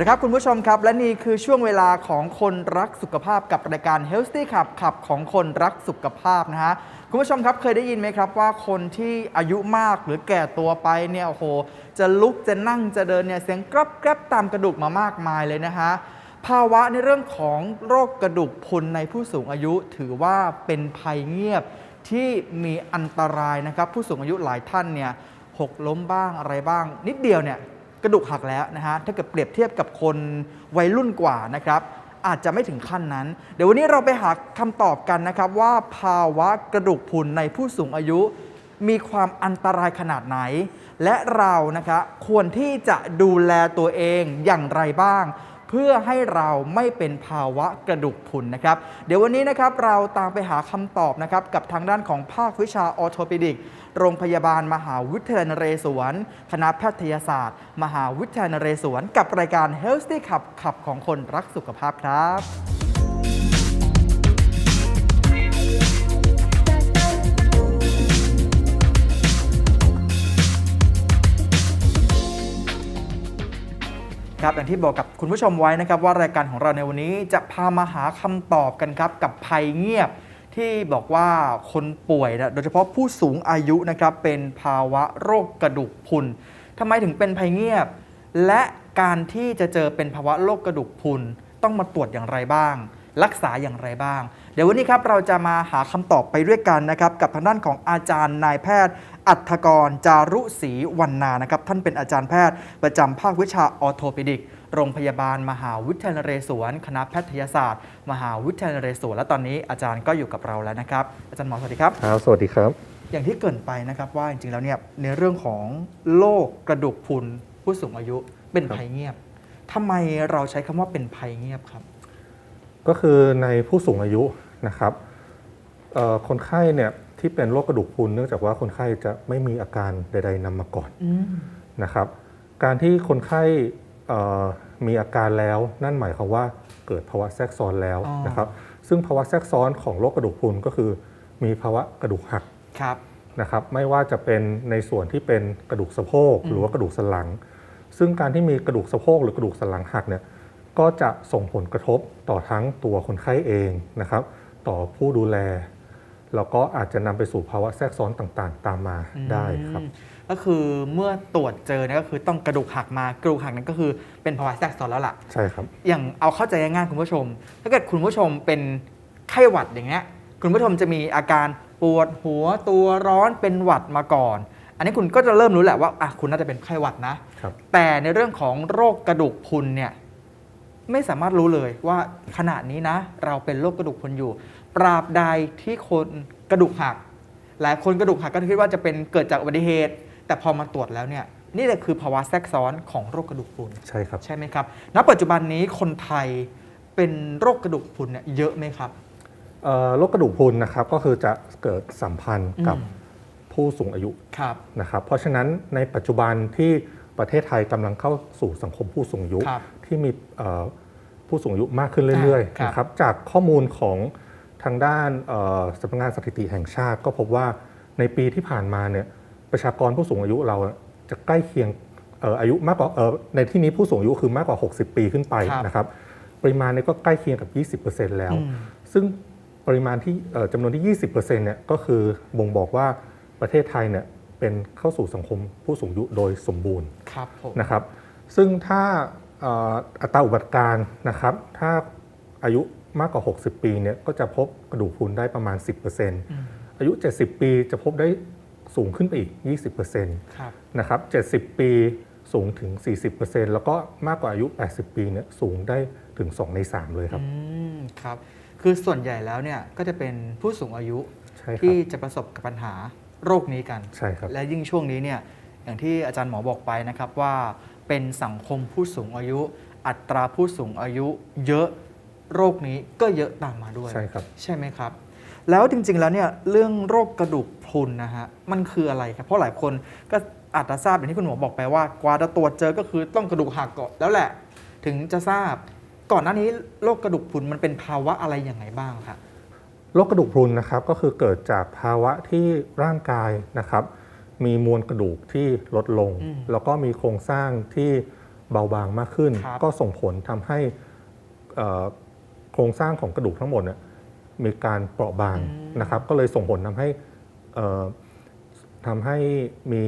วัสดีครับคุณผู้ชมครับ และนี่คือช่วงเวลาของคนรักสุขภาพกับรายการ Healthy ขับขับของคนรักสุขภาพนะฮะคุณผู้ชมครับเคยได้ยินไหมครับว่าคนที่อายุมากหรือแก่ตัวไปเนี่ยโอ้โหจะลุกจะนั่งจะเดินเนี่ยเสียงกรับแกรบตามกระดูกมามากมายเลยนะฮะภาวะในเรื่องของโรคกระดูกพรุนในผู้สูงอายุถือว่าเป็นภัยเงียบที่มีอันตรายนะครับ ผู้สูงอายุหลายท่านเนี่ยหกล้มบ้างอะไรบ้าง นิดเดียวเนี่ย กระดูกหักแล้วนะฮะถ้าเกิดเปรียบเทียบกับคนวัยรุ่นกว่านะครับอาจจะไม่ถึงขั้นนั้น เดี๋ยววันนี้เราไปหาคำตอบกันนะครับ ว่าภาวะกระดูกพรุนในผู้สูงอายุ มีความอันตรายขนาดไหน และเรานะคะควรที่จะดูแลตัวเองอย่างไรบ้าง เพื่อให้เราไม่เป็นภาวะกระดูกพรุนนะครับ เดี๋ยววันนี้นะครับเราตามไปหาคำตอบนะครับกับทางด้านของภาควิชาออร์โทปิดิก โรงพยาบาลมหาวิทยาลัยนเรศวร คณะแพทยศาสตร์ มหาวิทยาลัยนเรศวร กับรายการ Healthy Cup ขับของคนรักสุขภาพครับครับอย่างที่บอกกับคุณผู้ชมไว้นะครับว่ารายการของเราในวันนี้จะพามาหาคำตอบกันครับกับภัยเงียบ ที่บอกว่าคนป่วยนะโดยเฉพาะผู้สูงอายุนะครับเป็นภาวะโรคกระดูกพุนทำไมถึงเป็นภัยเงียบ และการที่จะเจอเป็นภาวะโรคกระดูกพุนต้องมาตรวจอย่างไรบ้าง รักษาอย่างไรบ้าง เดี๋ยววันนี้ครับเราจะมาหาคำตอบไปด้วยกันนะครับกับทางด้านของอาจารย์นายแพทย์ อัธกรจารุศรีวรรณานะครับท่านเป็นอาจารย์แพทย์ประจำภาควิชาออโทปิดิก โรงพยาบาลมหาวิทยาลัยนเรศวร คณะแพทยศาสตร์ มหาวิทยาลัยนเรศวร และตอนนี้อาจารย์ก็อยู่กับเราแล้วนะครับ อาจารย์หมอสวัสดีครับ ครับ สวัสดีครับ อย่างที่เกรินไปนะครับว่าจริงๆแล้วเนี่ยในเรื่องของโรคกระดูกพรุนผู้สูงอายุเป็นครับภัยเงียบทำไมเราใช้คำว่าเป็นภัยเงียบครับ ก็คือในผู้สูงอายุนะครับเอ่อคนไข้เนี่ยที่เป็นโรคกระดูกพรุนเนื่องจากว่าคนไข้จะไม่มีอาการใด ๆนำมาก่อนอืมนะครับ การที่คนไข้เอ่อ มีอาการแล้วนั่นหมายความว่าเกิดภาวะแทรกซ้อนแล้วอ๋อนะครับ ซึ่งภาวะแทรกซ้อนของโรคกระดูกพรุนก็คือ มีภาวะกระดูกหักครับนะครับไม่ว่าจะเป็นในส่วนที่เป็นกระดูกสะโพกอืมหรือว่ากระดูกสันหลัง ซึ่งการที่มีกระดูกสะโพกหรือกระดูกสันหลังหักเนี่ยก็จะส่งผลกระทบต่อทั้งตัวคนไข้เองนะครับ ต่อผู้ดูแลแล้วก็อาจจะนำไปสู่ภาวะแทรกซ้อนต่างๆ ตามมาได้ครับอืม ก็คือเมื่อตรวจเจอเนี่ยก็คือต้องกระดูกหักมากระดูกหักนั้นก็คือเป็นภาวะแทรกซ้อนแล้วล่ะ ใช่ครับ อย่างเอาเข้าใจง่ายๆคุณผู้ชม ถ้าเกิดคุณผู้ชมเป็นไข้หวัดอย่างเงี้ยคุณผู้ชมจะมีอาการปวดหัวตัวร้อนเป็นหวัดมาก่อน อันนี้คุณก็จะเริ่มรู้แหละว่าอะคุณน่าจะเป็นไข้หวัดนะ ครับแต่ในเรื่องของโรคกระดูกพรุนเนี่ยไม่สามารถรู้เลยว่าขณะนี้นะ เราเป็นโรคกระดูกพรุนอยู่ ปราบใดที่คนกระดูกหัก หลายคนกระดูกหักก็คิดว่าจะเป็นเกิดจากอุบัติเหตุ แต่พอมาตรวจแล้วเนี่ยนี่แหละคือภาวะแทรกซ้อนของโรคกระดูกพรุนใช่ครับ ใช่ไหมครับ ณ ปัจจุบันนี้คนไทยเป็นโรคกระดูกพรุนเนี่ยเยอะไหมครับ เอ่อโรคกระดูกพรุนนะครับก็คือจะเกิดสัมพันธ์กับอืม ผู้สูงอายุครับ นะครับเพราะฉะนั้นในปัจจุบันที่ประเทศไทยกำลังเข้าสู่สังคมผู้สูงอายุ ครับที่มีเอ่อผู้สูงอายุมากขึ้นเรื่อยอ่าครับๆนะครับจากข้อมูลของทางด้านเอ่อสำนักงานสถิติแห่งชาติ ก็พบว่าในปีที่ผ่านมาเนี่ย ประชากรผู้สูงอายุเราจะใกล้เคียงเอ่ออายุมากกว่าเอ่อในที่นี้ผู้สูงอายุคือมากกว่า 60 ปีขึ้นไปครับนะครับ ปริมาณเนี้ก็ใกล้เคียงกับ 20%แล้วอืมซึ่งปริมาณที่เอ่อจำนวนที่ 20%เนี่ยก็คือบ่งบอกว่าประเทศไทยเนี่ยเป็นเข้าสู่สังคมผู้สูงอายุโดยสมบูรณ์ครับผมนะครับ ซึ่งถ้าเอ่ออัตราอุบัติการนะครับ ถ้าอายุมากกว่า 60 ปีเนี่ยก็จะพบกระดูกพรุนได้ประมาณ 10%อายุ 70 ปีจะพบได้ สูงขึ้นไปอีก 20%ครับนะครับ 70 ปีสูงถึง 40%แล้วก็มากกว่าอายุ 80 ปีเนี่ยสูงได้ถึง 2 ใน 3 เลยครับอืมครับ คือส่วนใหญ่แล้วเนี่ยก็จะเป็นผู้สูงอายุใช่ครัที่บจะประสบกับปัญหาโรคนี้กัน ใช่ครับ และยิ่งช่วงนี้เนี่ยอย่างที่อาจารย์หมอบอกไปนะครับว่าเป็นสังคมผู้สูงอายุ อัตราผู้สูงอายุ เยอะโรคนี้ก็เยอะตามมาด้วย ใช่ครับ ใช่ไหมครับ แล้วจริงๆแล้วเนี่ยเรื่องโรคกระดูกพรุนนะฮะมันคืออะไรครับเพราะหลายคนก็อาจจะทราบอย่างที่คุณหมอบอกไปว่ากว่าจะตรวจเจอก็คือต้องกระดูกหักก่อนแล้วแหละ ถึงจะทราบ ก่อนหน้านี้โรคกระดูกพรุนมันเป็นภาวะอะไรอย่างไรบ้างครับโรคกระดูกพรุนนะครับก็คือเกิดจากภาวะที่ร่างกายนะครับ มีมวลกระดูกที่ลดลงอืมแล้วก็มีโครงสร้างที่เบาบางมากขึ้นครับก็ส่งผลทำให้เอ่อโครงสร้างของกระดูกทั้งหมดเนี่ย มีการเปราะบางนะครับ ก็เลยส่งผลทำให้เอ่อทำให้มี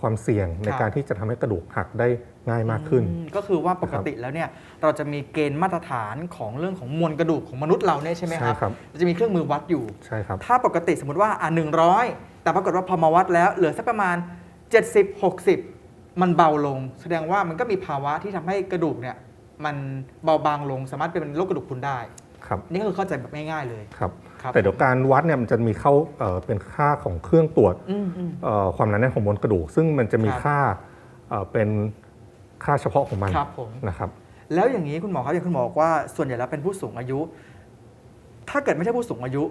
ความเสี่ยงในการที่จะทำให้กระดูกหักได้ง่ายมากขึ้นอืมก็คือว่าปกติแล้วเนี่ยเราจะมีเกณฑ์มาตรฐานของเรื่องของมวลกระดูกของมนุษย์เราเนี่ยใช่ไหมครับใช่ครับจะมีเครื่องมือวัดอยู่ใช่ครับถ้าปกติสมมติว่าอะหนึ่งร้อยแต่ปรากฏว่าพอมาวัดแล้วเหลือสักประมาณ 70 60 มันเบาลง แสดงว่ามันก็มีภาวะที่ทำให้กระดูกเนี่ยมันเบาบางลงสามารถเป็นโรคกระดูกพรุนได้ ครับ นี่ก็คือเข้าใจแบบง่ายๆเลย ครับ ครับแต่เดี๋ยวการวัดเนี่ยมันจะมีเข้าเอ่อเป็นค่าของเครื่องตรวจอืมอืม เอ่อความหนาแน่นของมวลกระดูก ซึ่งมันจะมีครับค่าเอ่อเป็นค่าเฉพาะของมันครับผม นะครับ แล้วอย่างนี้คุณหมอครับอย่างคุณหมอบอกว่าส่วนใหญ่แล้วเป็นผู้สูงอายุ ถ้าเกิดไม่ใช่ผู้สูงอายุ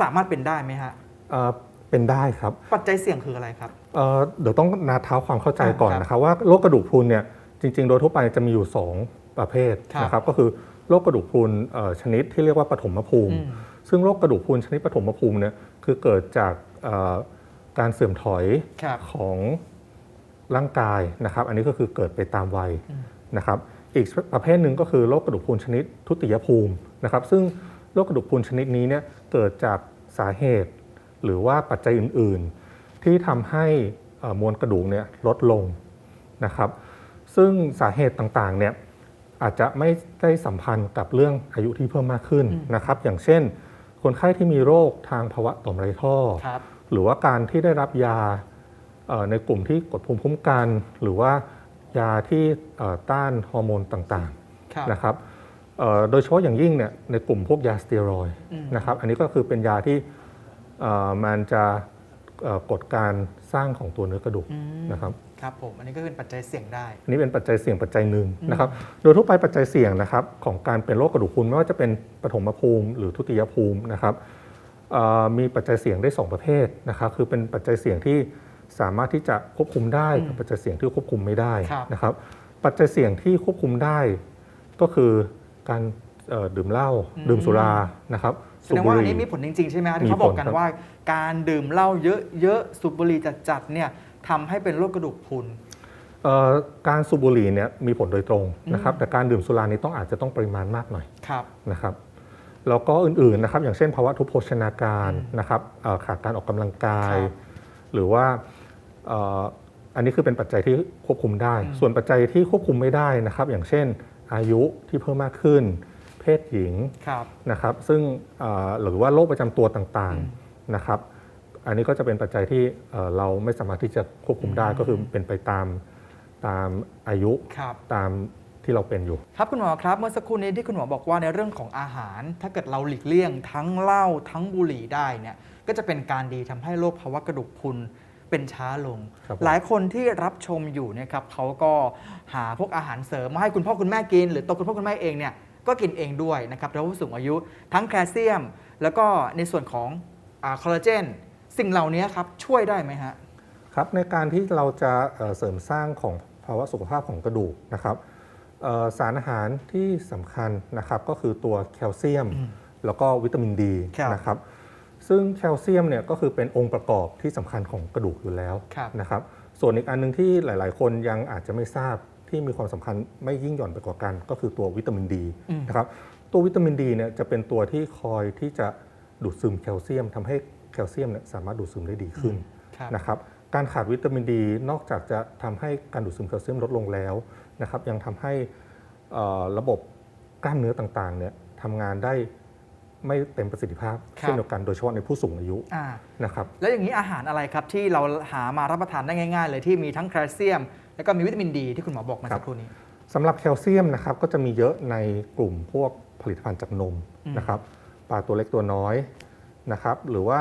สามารถเป็นได้ไหมฮะ เอ่อเป็นได้ครับปัจจัยเสี่ยงคืออะไรครับ เอ่อเดี๋ยวต้องนาเท้าความเข้าใจก่อนอ่าครับนะครับว่าโรคกระดูกพรุนเนี่ยจริง ๆ โดยทั่วไปจะมีอยู่ 2 ประเภทครับนะครับ ก็คือ โรคกระดูกพรุนเอ่อชนิดที่เรียกว่าปฐมภูมิอืมซึ่งโรคกระดูกพรุนชนิดปฐมภูมิเนี่ยคือเกิดจากเอ่อการเสื่อมถอยครับของร่างกายนะครับ อันนี้ก็คือเกิดไปตามวัยอืมนะครับ อีกประเภทหนึ่งก็คือโรคกระดูกพรุนชนิดทุติยภูมินะครับ ซึ่งโรคกระดูกพรุนชนิดนี้เนี่ยเกิดจากสาเหตุ หรือว่าปัจจัยอื่น ๆ ที่ทำให้เอ่อมวลกระดูกเนี่ยลดลงนะครับ ซึ่งสาเหตุต่างๆเนี่ย อาจจะไม่ได้สัมพันธ์กับเรื่องอายุที่เพิ่มมากขึ้นอืมนะครับ อย่างเช่น คนไข้ที่มีโรคทางภาวะต่อมไรท่อครับหรือว่าการที่ได้รับยาเอ่อในกลุ่มที่กดภูมิคุ้มกัน หรือว่ายาที่เอ่อต้านฮอร์โมนต่างครับๆนะครับเอ่อโดยเฉพาะอย่างยิ่งเนี่ยในกลุ่มพวกยาสเตียรอยด์อืมนะครับ อันนี้ก็คือเป็นยาที่เอ่อมันจะเอ่อกดการสร้างของตัวเนื้อกระดูกอืมนะครับ ครับผมอันนี้ก็เป็นปัจจัยเสี่ยงได้ อันนี้เป็นปัจจัยเสี่ยงปัจจัยหนึ่งอืมนะครับ โดยทั่วไปปัจจัยเสี่ยงนะครับของการเป็นโรคกระดูกพรุนไม่ว่าจะเป็นปฐมภูมิ หรือทุติยภูมินะครับเอ่อมีปัจจัยเสี่ยงได้ 2 ประเภทนะครับ คือเป็นปัจจัยเสี่ยงที่สามารถที่จะควบคุมได้กับปัจจัยเสี่ยงที่ควบคุมไม่ได้ครับนะครับ ปัจจัยเสี่ยงที่ควบคุมได้ ก็คือการเอ่อดื่มเหล้าดื่มสุรานะครับแสสูดบงบุว่าหอันรี่นี้มีผลจริงๆใช่ไหมฮะที่มีเขาบอกกันผลครับว่า การดื่มเหล้าเยอะๆสูบบุหรี่จัดๆเนี่ย ทำให้เป็นโรคกระดูกพรุนเอ่อการสูบบุหรี่เนี่ยมีผลโดยตรงนะครับแต่การดื่มสุรานี้ต้องอาจจะต้องปริมาณมากหน่อยครับนะครับแล้วก็อื่นๆนะครับ อย่างเช่นภาวะทุพโภชนาการนะครับเอ่อขาดการออกกำลังกายครับหรือว่าเอ่ออันนี้คือเป็นปัจจัยที่ควบคุมได้อืมส่วนปัจจัยที่ควบคุมไม่ได้นะครับ อย่างเช่นอายุที่เพิ่มมากขึ้น เพศหญิงครับนะครับ ซึ่งเอ่อหรือว่าโรคประจำตัวต่างอืมๆนะครับ อันนี้ก็จะเป็นปัจจัยที่เอ่อเราไม่สามารถที่จะควบคุมได้อืมก็คือเป็นไปตามตามอายุครับตามที่เราเป็นอยู่ ครับคุณหมอครับเมื่อสักครู่นี้ที่คุณหมอบอกว่าในเรื่องของอาหาร ถ้าเกิดเราหลีกเลี่ยง ทั้งเหล้าทั้งบุหรี่ได้เนี่ยก็จะเป็นการดีทำให้โรคภาวะกระดูกพรุนเป็นช้าลงครับผมหลายคนที่รับชมอยู่เนะครับเขาก็หาพวกอาหารเสริมมาให้คุณพ่อคุณแม่กิน หรือตัวคุณพ่อคุณแม่เองเนี่ยก็กินเองด้วยนะครับแล้วผู้สูงอายุทั้งแคลเซียม แล้วก็ในส่วนของอาคอลลาเจน สิ่งเหล่านี้ครับช่วยได้ไหมฮะครับในการที่เราจะเอ่อเสริมสร้างของภาวะสุขภาพของกระดูกนะครับเอ่อสารอาหารที่สำคัญนะครับก็คือตัวแคลเซียมอืมแล้วก็วิตามินดีครับนะครับซึ่งแคลเซียมเนี่ยก็คือเป็นองค์ประกอบที่สำคัญของกระดูกอยู่แล้วครับนะครับส่วนอีกอันหนึงที่หลาย ๆ คนยังอาจจะไม่ทราบที่มีความสำคัญไม่ยิ่งหย่อนไปกว่ากัน ก็คือตัววิตามินดีอืมนะครับตัววิตามินดีเนี่ยจะเป็นตัวที่คอยที่จะดูดซึมแคลเซียมทำให้ แคลเซียมเนี่ยสามารถดูดซึมได้ดีขึ้นครับนะครับการขาดวิตามินดีนอกจากจะทำให้การดูดซึมแคลเซียมลดลงแล้วนะครับยังทำให้เอ่อระบบกล้ามเนื้อต่างๆเนี่ยทำงานได้ไม่เต็มประสิทธิภาพครับเช่นเดียวกันโดยเฉพาะในผู้สูงอายุอ่านะครับแล้วอย่างนี้อาหารอะไรครับที่เราหามารับประทานได้ง่าย ๆ เลยที่มีทั้งแคลเซียม แล้วก็มีวิตามินดีที่คุณหมอบอกมาครัสับกครู่นี้สำหรับแคลเซียมนะครับก็จะมีเยอะในกลุ่มพวกผลิตภัณฑ์จากนมอืมนะครับปลาตัวเล็กตัวน้อย นะครับ หรือว่า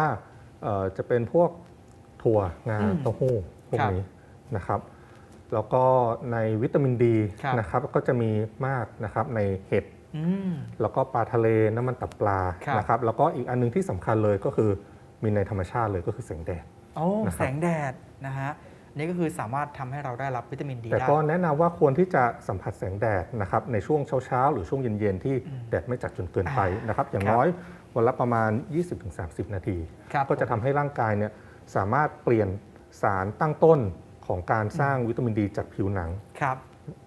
เอ่อจะเป็นพวกถั่วงาอืมเต้าหู้พวกครับนี้นะครับ แล้วก็ในวิตามินดีครับนะครับก็จะมีมากนะครับในเห็ดอืมแล้วก็ปลาทะเลน้ำมันตับปลาครับนะครับ แล้วก็อีกอันนึงที่สำคัญเลยก็คือมีในธรรมชาติเลยก็คือแสงแดดโอ้นะครับแสงแดดนะฮะนี่ก็คือสามารถทำให้เราได้รับวิตามินดีแต่ได้ก็แนะนำว่าควรที่จะสัมผัสแสงแดดนะครับในช่วงเช้าๆ หรือช่วงเย็นๆ ที่อืมแดดไม่จัดจนเกินไปอ่านนะครับ อย่างครับน้อย วันละประมาณ 20-30 นาทีครับก็จะทำให้ร่างกายเนี่ยสามารถเปลี่ยนสารตั้งต้นของการสร้างวิตามินดีจากผิวหนังครับ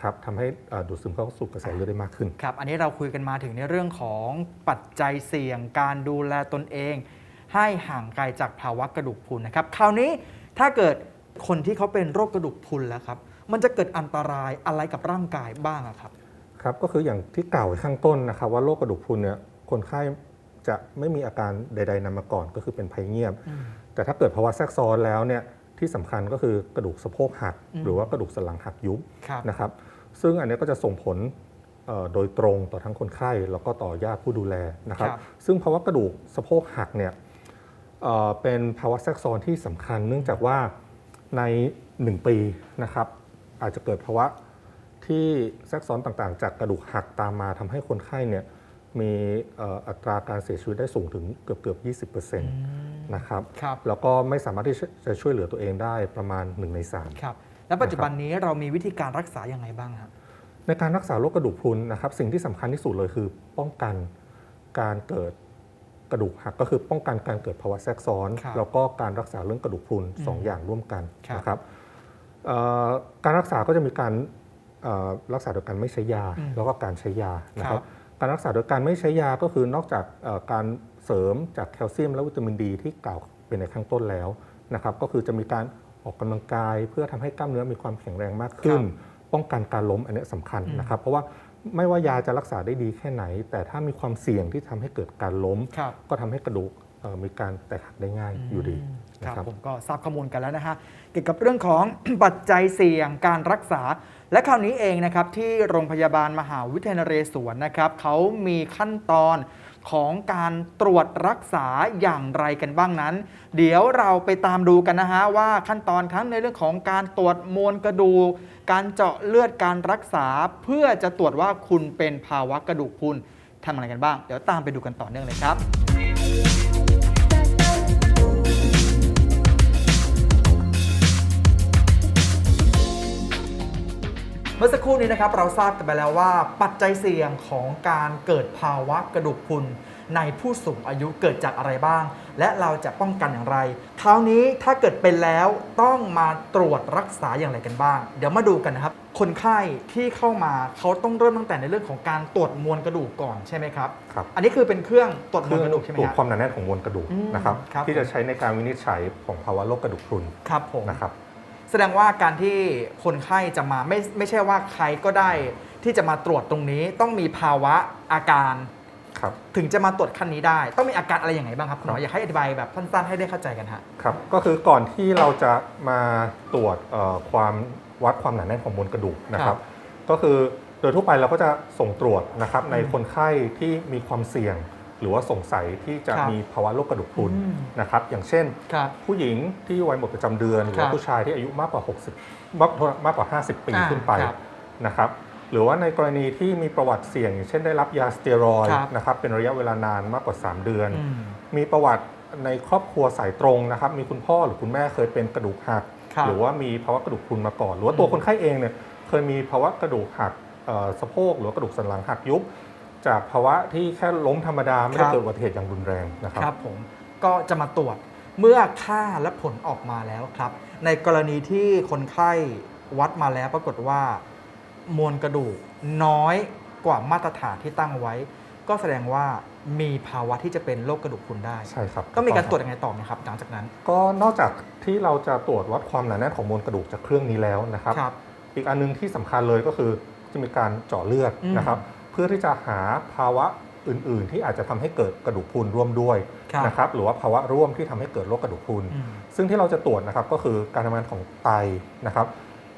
ครับทำให้เอ่อดูดซึมเข้าสู่กระแสเลือดได้มากขึ้นครับ อันนี้เราคุยกันมาถึงในเรื่องของปัจจัยเสี่ยงการดูแลตนเอง ให้ห่างไกลจากภาวะกระดูกพรุนนะครับคราวนี้ถ้าเกิดคนที่เขาเป็นโรคกระดูกพรุนแล้วครับ มันจะเกิดอันตรายอะไรกับร่างกายบ้างอะครับครับก็คืออย่างที่กล่าวไว้ข้างต้นนะครับว่าโรคกระดูกพรุนเนี่ยคนไข้ จะไม่มีอาการใด ๆนำมาก่อนก็คือเป็นภัยเงียบ แต่ถ้าเกิดภาวะแทรกซ้อนแล้วเนี่ยที่สำคัญก็คือกระดูกสะโพกหักอืมหรือว่ากระดูกสันหลังหักยุบครับนะครับ ซึ่งอันนี้ก็จะส่งผลเอ่อโดยตรงต่อทั้งคนไข้แล้วก็ต่อญาติผู้ดูแลนะครับครับซึ่งภาวะกระดูกสะโพกหักเนี่ยเอ่อเป็นภาวะแทรกซ้อนที่สำคัญ เนื่องจากว่าใน 1 ปีนะครับ อาจจะเกิดภาวะที่แทรกซ้อนต่างๆ จากกระดูกหักตามมาทำให้คนไข้เนี่ย มีเอ่ออัตราการเสียชีวิตได้สูงถึงเกือบเกือบ20%นะครับครับแล้วก็ไม่สามารถที่จะช่วยเหลือตัวเองได้ประมาณ1ใน3ครับแล้วปัจจุบันนี้เรามีวิธีการรักษาอย่างไรบ้างครับในการรักษาโรคกระดูกพรุนนะครับ สิ่งที่สำคัญที่สุดเลยคือป้องกันการเกิดกระดูกหักก็คือป้องกันการเกิดภาวะแทรกซ้อนครับแล้วก็การรักษาเรื่องกระดูกพรุนสองอืมอย่างร่วมกันครับนะครับเอ่อการรักษาก็จะมีการเอ่อรักษาโดยการไม่ใช้ยาอืมแล้วก็การใช้ยานะคครัรับบ การรักษาโดยการไม่ใช้ยาก็คือนอกจากเอ่อการเสริมจากแคลเซียมและวิตามินดีที่กล่าวไปในข้างต้นแล้วนะครับก็คือจะมีการออกกำลังกาย เพื่อทำให้กล้ามเนื้อมีความแข็งแรงมากขึ้น ป้องกันการล้มอันเนี้ยสำคัญอืมนะครับ เพราะว่าไม่ว่ายาจะรักษาได้ดีแค่ไหน แต่ถ้ามีความเสี่ยงที่ทำให้เกิดการล้มครับก็ทำให้กระดูกเอ่อมีการแตกหักได้ง่ายอยู่ดีครันะบครับผมก็ทราบข้อมูลกันแล้วนะฮะเกี่ยวกับเรื่องของปัจจัยเสี่ยงการรักษา และคราวนี้เองนะครับที่โรงพยาบาลมหาวิทยาลัยนเรศวรนะครับเขามีขั้นตอนของการตรวจรักษาอย่างไรกันบ้างนั้น เดี๋ยวเราไปตามดูกันนะฮะว่าขั้นตอนทั้งในเรื่องของการตรวจมวลกระดูก การเจาะเลือดการรักษา เพื่อจะตรวจว่าคุณเป็นภาวะกระดูกพรุนทำอะไรกันบ้าง เดี๋ยวตามไปดูกันต่อเนื่องเลยครับ เมื่อสักครู่นี้นะครับเราทราบกันไปแล้วว่า ปัจจัยเสี่ยงของการเกิดภาวะกระดูกพรุนในผู้สูงอายุเกิดจากอะไรบ้าง และเราจะป้องกันอย่างไร คราวนี้ถ้าเกิดเป็นแล้วต้องมาตรวจรักษาอย่างไรกันบ้าง เดี๋ยวมาดูกันนะครับ คนไข้ที่เข้ามาเขาต้องเริ่มตั้งแต่ในเรื่องของการตรวจมวลกระดูกก่อนใช่ไหมครับ ครับ อันนี้คือเป็นเครื่องตรวจมคืวลอกระดูกใช่ไหมตรวจครับ ความหนาแน่นของมวลกระดูกอืมนะครับครับ ที่จะใช้ในการวินิจฉัยของภาวะโรคกระดูกพรุนครับผม นะครับ แสดงว่าการที่คนไข้จะมาไม่ไม่ใช่ว่าใครก็ได้ ที่จะมาตรวจตรงนี้ต้องมีภาวะอาการครับ ถึงจะมาตรวจขั้นนี้ได้ ต้องมีอาการอะไรอย่างไรบ้างครับคุณหมครัอบอยากให้อธิบายแบบสั้นๆให้ได้เข้าใจกันฮะครับ ก็คือก่อนที่เราจะมาตรวจเอ่อความวัดความหนาแน่นของมวลกระดูกนะคครัรับบก็คือโดยทั่วไปเราก็จะส่งตรวจนะครับในอืมคนไข้ที่มีความเสี่ยง หรือว่าสงสัยที่จะครับมีภาวะโรคกระดูกพรุนอืมนะครับอย่างเช่นครับผู้หญิงที่วัยหมดประจำเดือน หรือว่าครับผู้ชายที่อายุมากกว่า 60 มากมากกว่า 50 ปีอ่าขึ้นไปครับนะครับหรือว่าในกรณีที่มีประวัติเสี่ยง อย่างเช่นได้รับยาสเตียรอยด์ครับนะครับเป็นระยะเวลานานมากกว่า 3 เดือนอืมมีประวัติในครอบครัวสายตรงนะครับมีคุณพ่อหรือคุณแม่เคยเป็นกระดูกหักครับหรือว่ามีภาวะกระดูกพรุนมาก่อน หรือว่าตัวอืมคนไข้เองเนี่ยเคยมีภาวะกระดูกหักเอ่อสะโพกหรือว่ากระดูกสันหลังหักยุบ จากภาวะที่แค่ล้มธรรมดา ไม่ได้ครับเกิดอุบัติเหตุอย่างรุนแรงนะครับครับผมก็จะมาตรวจเมื่อค่าและผลออกมาแล้วครับ ในกรณีที่คนไข้วัดมาแล้วปรากฏว่า มวลกระดูกน้อยกว่ามาตรฐานที่ตั้งไว้ ก็แสดงว่ามีภาวะที่จะเป็นโรคกระดูกพรุนได้ใช่ครับก็มีการถูตรวจคบยังไงต่อไหมครับหลังจากนั้น ก็นอกจากที่เราจะตรวจวัดความหนาแน่นของมวลกระดูกจากเครื่องนี้แล้วนะครับครับอีกอันหนึงที่สำคัญเลยก็คือจะมีการเจาะเลือดอืมนะครับ เพื่อที่จะหาภาวะอื่น ๆ ที่อาจจะทำให้เกิดกระดูกพรุนร่วมด้วยครับนะครับหรือว่าภาวะร่วมที่ทำให้เกิดโรคกระดูกพรุนอืมซึ่งที่เราจะตรวจนะครับก็คือการทำงานของไตนะครับ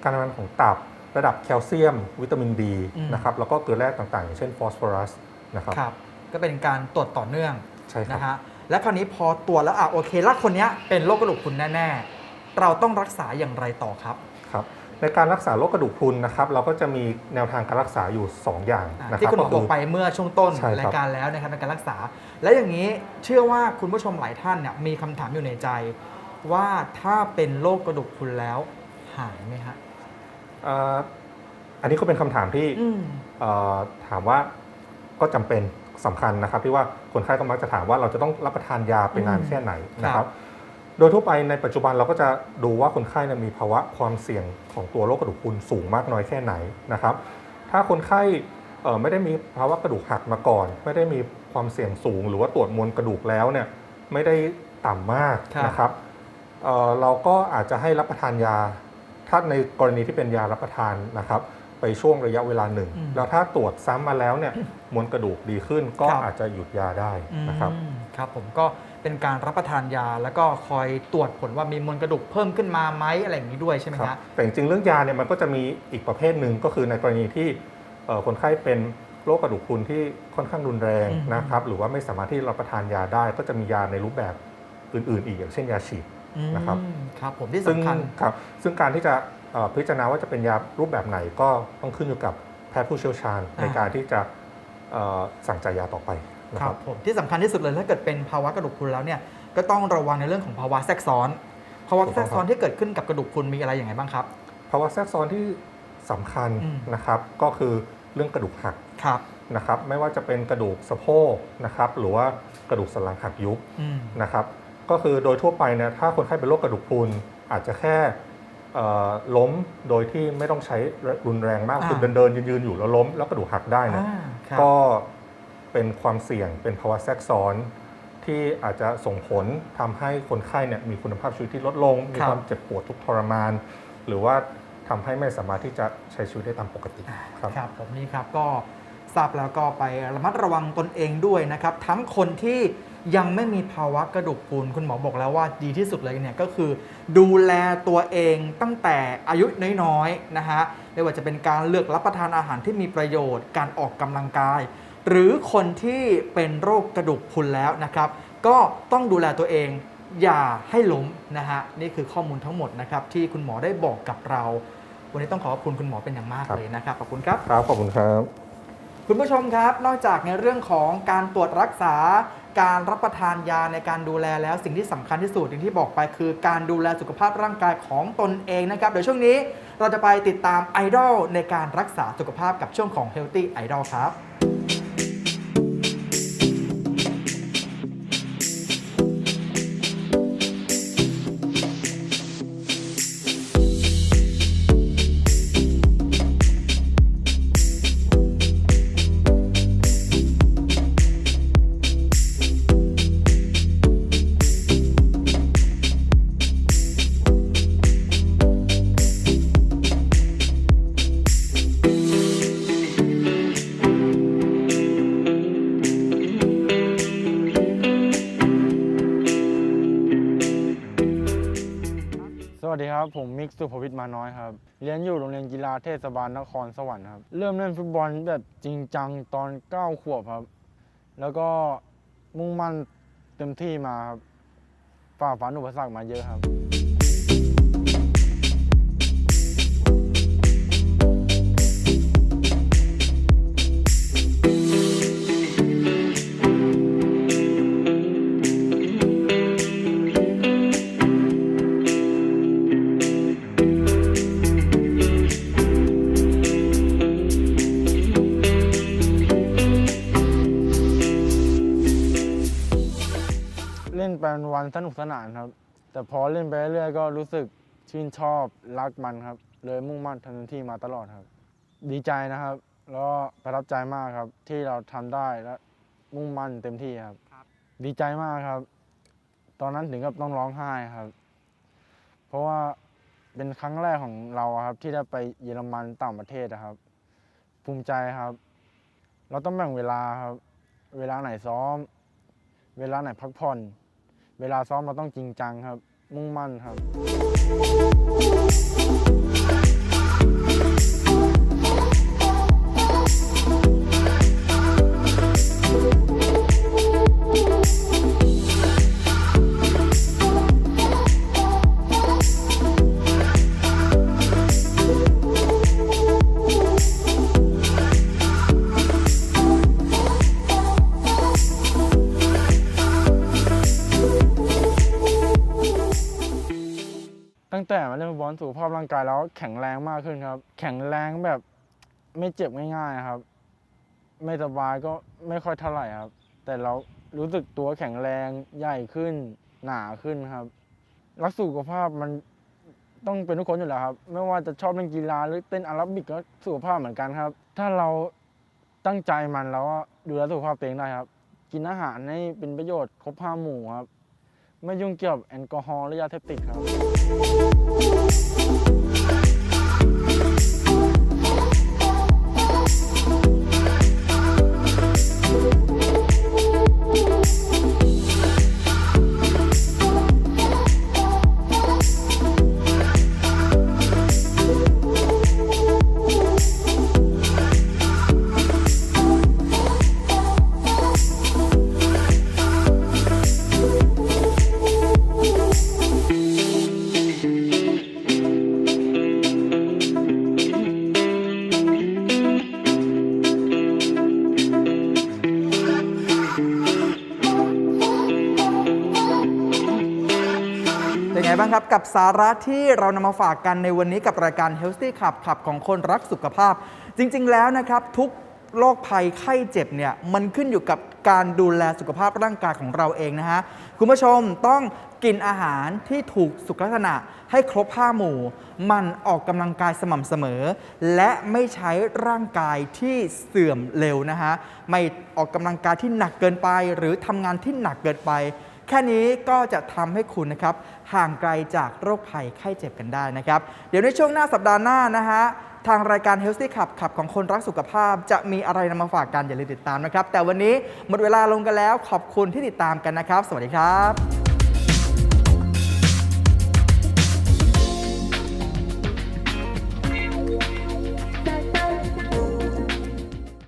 การทำงานของตับระดับแคลเซียม วิตามินดีอืมนะครับแล้วก็เกลือแร่ต่างๆอย่างเช่นฟอสฟอรัสนะครับครับก็เป็นการตรวจต่อเนื่องใช่ครับนะฮะและคราวนี้พอตรวจแล้วอะโอเคแล้วคนเนี้ยเป็นโรคกระดูกพรุนแน่ ๆ เราต้องรักษาอย่างไรต่อครับครับ ในการรักษาโรคกระดูกพรุนนะครับเราก็จะมีแนวทางการรักษาอยู่ 2 อย่างอ่านะคที่รับคุณหมอบอกไปเมื่อช่วงต้นใช่ครับรายการแล้วนะครับในการรักษา และอย่างนี้เชื่อว่าคุณผู้ชมหลายท่านเนี่ยมีคำถามอยู่ในใจ ว่าถ้าเป็นโรคกระดูกพรุนแล้วหายไหมฮะเอ่ออันนี้ก็เป็นคำถามที่อืมเอ่อถามว่าก็จำเป็นสำคัญนะครับที่ว่าคนไข้ก็มักจะถามว่าเราจะต้องรับประทานยาไปนานอืมแค่ไหนครันะครับบ โดยทั่วไปในปัจจุบันเราก็จะดูว่าคนไข้เนี่ยมีภาวะความเสี่ยงของตัวโรคกระดูกพรุนสูงมากน้อยแค่ไหนนะครับ ถ้าคนไข้เอ่อไม่ได้มีภาวะกระดูกหักมาก่อน ไม่ได้มีความเสี่ยงสูง หรือว่าตรวจมวลกระดูกแล้วเนี่ยไม่ได้ต่ำมากครับนะครับเอ่อเราก็อาจจะให้รับประทานยา ถ้าในกรณีที่เป็นยารับประทานนะครับ ไปช่วงระยะเวลาหนึ่งอืมแล้วถ้าตรวจซ้ำมาแล้วเนี่ยมวลกระดูกดีขึ้นก็ครับอาจจะหยุดยาได้นะครับอืมครับผมก็ เป็นการรับประทานยา แล้วก็คอยตรวจผลว่ามีมวลกระดูกเพิ่มขึ้นมาไหมอะไรอย่างนี้ด้วยใช่ไหมครับฮะแต่จริงๆเรื่องยาเนี่ยมันก็จะมีอีกประเภทหนึ่งก็คือในกรณีที่เอ่อคนไข้เป็นโรคกระดูกพรุนที่ค่อนข้างรุนแรงอืมนะครับหรือว่าไม่สามารถที่รับประทานยาได้ ก็จะมียาในรูปแบบอื่น ๆ อีกอย่างเช่นยาฉีดนะครับอืมครับผมที่ซึ่งสำคัญ ครับซึ่งการที่จะเอ่อพิจารณาว่าจะเป็นยารูปแบบไหนก็ต้องขึ้นอยู่กับแพทย์ผู้เชี่ยวชาญอ่าในการที่จะเอ่อสั่งจ่ายยาต่อไปนะ คครัรับบผมที่สำคัญที่สุดเลยถ้าเกิดเป็นภาวะกระดูกพรุนแล้วเนี่ยก็ต้องระวังในเรื่องของภาวะแทรกซ้อนภาวะถูกแทต้รองกครับซ้อนที่เกิดขึ้นกับกระดูกพรุนมีอะไรอย่างไรบ้างครับภาวะแทรกซ้อนที่สำคัญอืมนะครับก็คือเรื่องกระดูกหักครับนะครับไม่ว่าจะเป็นกระดูกสะโพกนะครับหรือว่ากระดูกสันหลังหักยุบอืมนะครับก็คือโดยทั่วไปเนี่ยถ้าคนไข้เป็นโรคกระดูกพรุนอาจจะแค่เอ่อล้มโดยที่ไม่ต้องใช้รุนแรงมากอ่าคือเดินเดินยืนยืนๆอยู่แล้วล้มแล้วกระดูกหักได้เนี่ยอ่าครับก็ เป็นความเสี่ยง เป็นภาวะแทรกซ้อนที่อาจจะส่งผลทำให้คนไข้เนี่ยมีคุณภาพชีวิตที่ลดลง มีครับความเจ็บปวดทุกข์ทรมาน หรือว่าทำให้ไม่สามารถที่จะใช้ชีวิตได้ตามปกติครับครับผมนี่ครับก็ทราบแล้วก็ไประมัดระวังตนเองด้วยนะครับ ทั้งคนที่ยังไม่มีภาวะกระดูกพรุนคุณหมอบอกแล้วว่าดีที่สุดเลยเนี่ยก็คือ ดูแลตัวเองตั้งแต่อายุน้อยๆนะฮะไม่ว่าจะเป็นการเลือกรับประทานอาหารที่มีประโยชน์ การออกกำลังกาย หรือคนที่เป็นโรคกระดูกพรุนแล้วนะครับ ก็ต้องดูแลตัวเองอย่าให้ล้มนะฮะนี่คือข้อมูลทั้งหมดนะครับที่คุณหมอได้บอกกับเรา วันนี้ต้องขอขอบคุณคุณหมอเป็นอย่างมากครับ เลยนะครับขอบคุณครับ ครับขอบคุณครับ คุณผู้ชมครับ นอกจากในเรื่องของการตรวจรักษา การรับประทานยาในการดูแลแล้วสิ่งที่สำคัญที่สุดอย่างที่บอกไปคือการดูแลสุขภาพร่างกายของตนเองนะครับ เดี๋ยวช่วงนี้เราจะไปติดตามไอดอลในการรักษาสุขภาพกับช่วงของ Healthy Idol ครับ เรียนกีฬาเทศบาลนครสวรรค์ครับ เริ่มเล่นฟุตบอลแบบจริงจังตอน 9 ขวบครับ แล้วก็มุ่งมั่นเต็มที่มาครับฝ่าฟันอุปสรรคมาเยอะครับ วันๆสนุกสนานครับ แต่พอเล่นไปเรื่อยๆก็รู้สึกชื่นชอบรักมันครับ เลยมุ่งมั่นทำเต็มที่มาตลอดครับ ดีใจนะครับ แล้วก็ประทับใจมากครับ ที่เราทำได้และมุ่งมั่นเต็มที่ครับครับ ดีใจมากครับ ตอนนั้นถึงกับต้องร้องไห้ครับ เพราะว่าเป็นครั้งแรกของเราครับที่ได้ไปเยอรมันต่างประเทศนะครับ ภูมิใจครับ เราต้องแบ่งเวลาครับ เวลาไหนซ้อม เวลาไหนพักผ่อน เวลาซ้อมเราต้องจริงจังครับ มุ่งมั่นครับ บอลสุขภาพร่างกายแล้วแข็งแรงมากขึ้นครับ แข็งแรงแบบไม่เจ็บง่ายๆครับ ไม่สบายก็ไม่ค่อยเท่าไหร่ครับ แต่เรารู้สึกตัวแข็งแรงใหญ่ขึ้นหนาขึ้นครับ รักสุขภาพมันต้องเป็นทุกคนอยู่แล้วครับ ไม่ว่าจะชอบเล่นกีฬาหรือเต้นอาราบิกก็สุขภาพเหมือนกันครับ ถ้าเราตั้งใจมันแล้วดูแลสุขภาพตัวเองได้ครับ กินอาหารให้เป็นประโยชน์ครบห้าหมู่ครับ ไม่ยุ่งเกี่ยวกับแอลกอฮอล์หรือยาเสพติดครับ กับสาระที่เรานำมาฝากกันในวันนี้กับรายการ Healthy Club ขับของคนรักสุขภาพ จริง ๆ แล้วนะครับ ทุกโรคภัยไข้เจ็บเนี่ยมันขึ้นอยู่กับการดูแลสุขภาพร่างกายของเราเองนะฮะ คุณผู้ชมต้องกินอาหารที่ถูกสุขลักษณะให้ครบ5หมู่ มันออกกำลังกายสม่ำเสมอ และไม่ใช้ร่างกายที่เสื่อมเร็วนะฮะ ไม่ออกกำลังกายที่หนักเกินไป หรือทำงานที่หนักเกินไป แค่นี้ก็จะทำให้คุณนะครับห่างไกลจากโรคภัยไข้เจ็บกันได้นะครับ เดี๋ยวในช่วงหน้าสัปดาห์หน้านะฮะทางรายการ Healthy Club ขับของคนรักสุขภาพ จะมีอะไรนำมาฝากกันอย่าลืมติดตามนะครับ แต่วันนี้หมดเวลาลงกันแล้วขอบคุณที่ติดตามกันนะครับ สวัสดีครับ